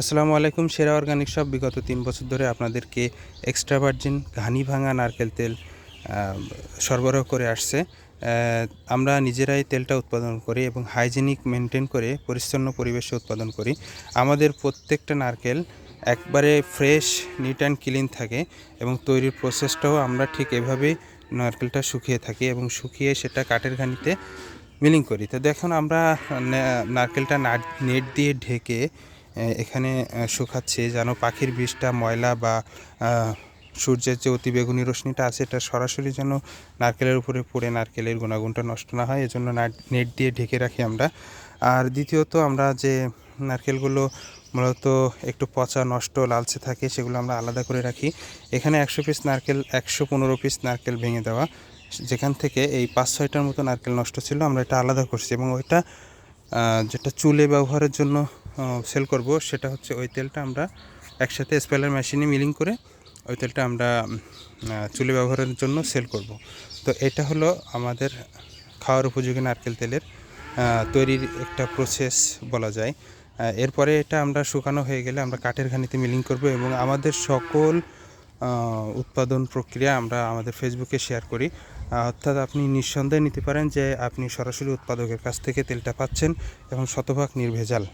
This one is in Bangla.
আসসালামু আলাইকুম, সেরা অর্গানিক শপ বিগত তিন বছর ধরে আপনাদেরকে এক্সট্রা ভার্জিন ঘানি ভাঙা নারকেল তেল সরবরাহ করে আসছে। আমরা নিজেরাই তেলটা উৎপাদন করি এবং হাইজেনিক মেনটেন করে পরিচ্ছন্ন পরিবেশে উৎপাদন করি। আমাদের প্রত্যেকটা নারকেল একবারে ফ্রেশ নিট অ্যান্ড ক্লিন থাকে এবং তৈরির প্রসেসটাও আমরা ঠিক এভাবেই নারকেলটা শুকিয়ে থাকি এবং শুকিয়ে সেটা কাঠের ঘানিতে মিলিং করি। তো দেখুন, আমরা নারকেলটা নেট দিয়ে ঢেকে এখানে শুকাচ্ছি। যেন পাখির বিষটা ময়লা বা সূর্যের যে অতিবেগুনি রশ্মিটা আছে, এটা সরাসরি যেন নারকেলের উপরে পড়ে, নারকেলের গুণাগুণটা নষ্ট না হয়, এজন্য নেট দিয়ে ঢেকে রাখি আমরা। আর দ্বিতীয়ত আমরা যে নারকেলগুলো মূলত একটু পচা, নষ্ট, লালচে থাকে, সেগুলো আমরা আলাদা করে রাখি। এখানে একশো পিস নারকেল, একশো পনেরো পিস নারকেল ভেঙে দেওয়া। যেখান থেকে এই পাঁচ, ছয়টার মতো নারকেল নষ্ট ছিল, আমরা এটা আলাদা করছি এবং ওইটা যেটা চুলে ব্যবহারের জন্য সেল করব, সেটা হচ্ছে ওই তেলটা আমরা একসাথে স্পেলার মেশিনে মিলিং করে ওই তেলটা আমরা চুলে ব্যবহারের জন্য সেল করব। তো এটা হলো আমাদের খাওয়ার উপযোগী নারকেল তেলের তৈরির একটা প্রসেস বলা যায়। এরপরে এটা আমরা শুকানো হয়ে গেলে আমরা কাঠের ঘানিতে মিলিং করব এবং আমাদের সকল উৎপাদন প্রক্রিয়া আমরা আমাদের ফেসবুকে শেয়ার করি। অর্থাৎ আপনি নিঃসন্দেহে নিতে পারেন যে আপনি সরাসরি উৎপাদকের কাছ থেকে তেলটা পাচ্ছেন এবং শতভাগ নির্ভেজাল।